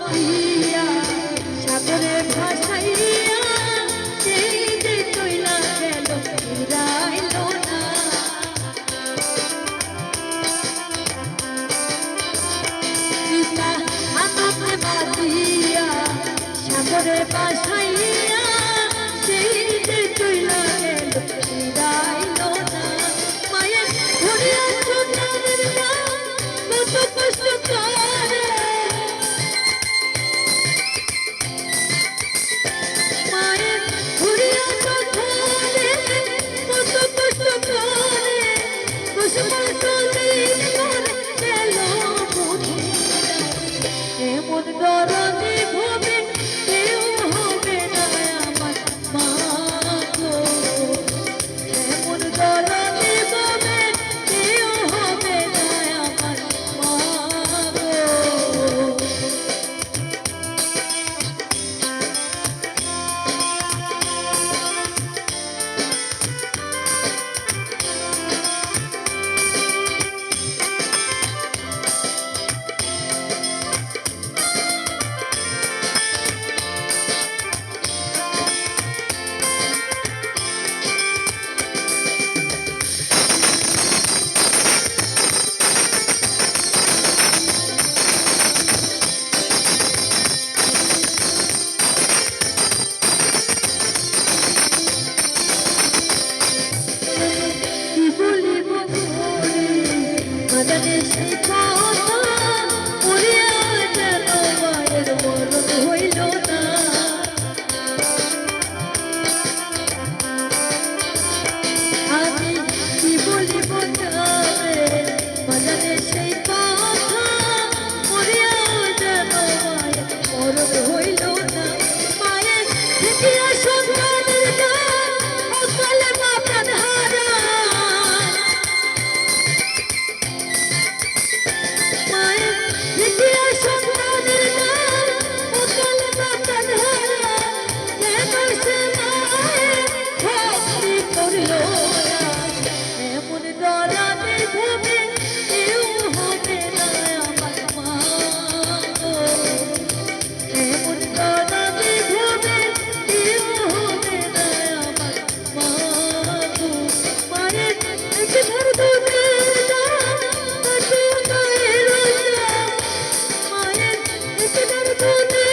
পাতিয়া সাগরে ভাসাইয়া সেই যে তৈলা গেল ফিরাইল না। আমাকে পাতিয়া সাগরে ভাসাইয়া Thank you.